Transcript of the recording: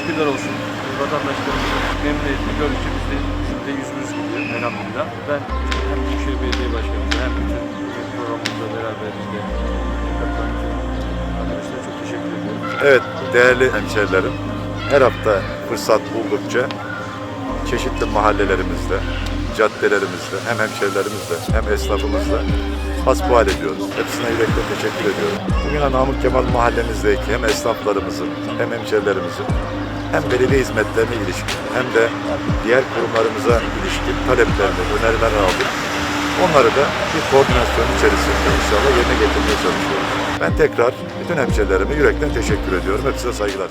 şükürler olsun vatandaşlarımızın memnuniyetini görünce biz de yüzde yüzümüz gidiyor elhamdülillah. Ben hem Büyükşehir Belediye Başkanımıza hem bütün programımızla beraber işte arkadaşlara çok teşekkür ediyorum. Evet değerli hemşerilerim her hafta fırsat buldukça çeşitli mahallelerimizde, caddelerimizde hem hemşerilerimizle hem esnafımızla hasbihal ediyoruz. Hepsine yürekten teşekkür ediyorum. Bugün Namık Kemal mahallemizdeki hem esnaflarımızın hem hemşerilerimizin hem belediye hizmetlerine ilişkin hem de diğer kurumlarımıza ilişkin taleplerini, önerilerini aldık. Onları da bir koordinasyon içerisinde inşallah yerine getirmeye çalışıyoruz. Ben tekrar bütün hemşerilerime yürekten teşekkür ediyorum. Hepsine saygılar.